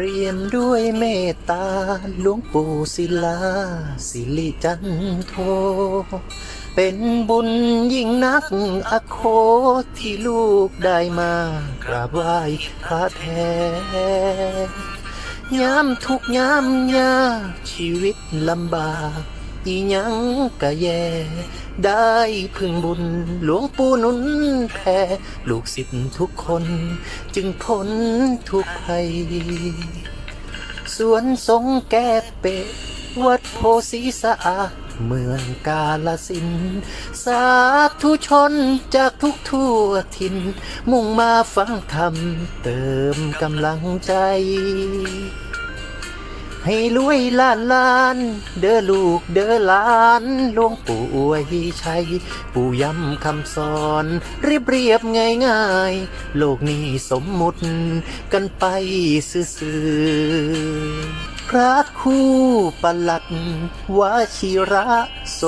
เรียมด้วยเมตตาหลวงปู่ศิลา สิริจันโท เป็นบุญยิ่งนักอโคที่ลูกได้มากราบไหว้พระแท้ยามทุกยามยากชีวิตลำบาก อีหยังกะแย่ ได้พึ่งบุญหลวงปู่นุนแผ่ลูกศิษย์ทุกคน จึงพ้นทุกภัย สวนสงแก้เปะ วัดโพสีสะอาดเมืองกาลสิน สาธุชนจากทุกทั่วถิ่นมุ่งมาฟังธรรม เติมกำลังใจ ให้รวยล้านล้าน เด้อลูกเด้อหลานหลวงปู่อวยชัย ปู่ย้ำคำสอนเรียบเรียบง่ายง่ายโลกนี้สมมุติกันไปซื่อพระคู่ปหลัดวชิระ โส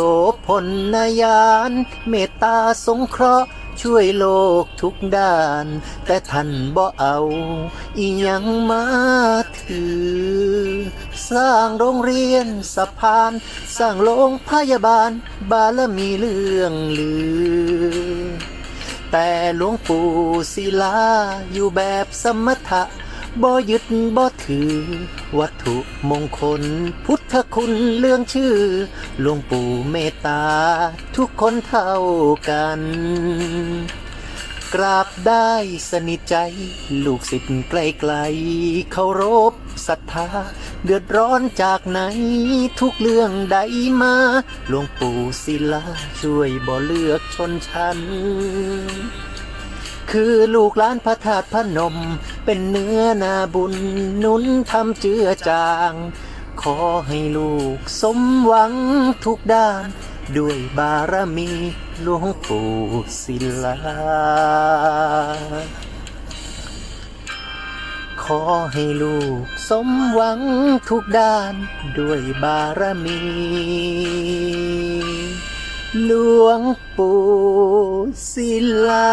พลนายาน เมตตาสงเคราะห์ ช่วยโลกทุกด้าน แต่ท่านบ่เอา อียังมาถือ สร้างโรงเรียนสะพาน สร้างโรงพยาบาล บารมีเรื่องลือ แต่หลวงปู่ศิลาอยู่แบบสมถะ บ่ยึดบ่ถือ วัตถุมงคล พุทธคุณเรื่องชื่อหลวงปู่เมตตา ทุกคนเท่ากัน กราบได้สนิทใจ ลูกศิษย์ไกลๆเคารพศรัทธา เดือดร้อนจากไหน ทุกเรื่องใดมาหลวงปู่ศิลาช่วยบ่เลือกชนชั้นคือลูกหลานพระธาตุพระนม เป็นเนื้อนาบุญนุนทำเจือจาง ขอให้ลูกสมหวังทุกด้าน ด้วยบารมีหลวงปู่ศิลา ขอให้ลูกสมหวังทุกด้านด้วยบารมีหลวงปู่ศิลา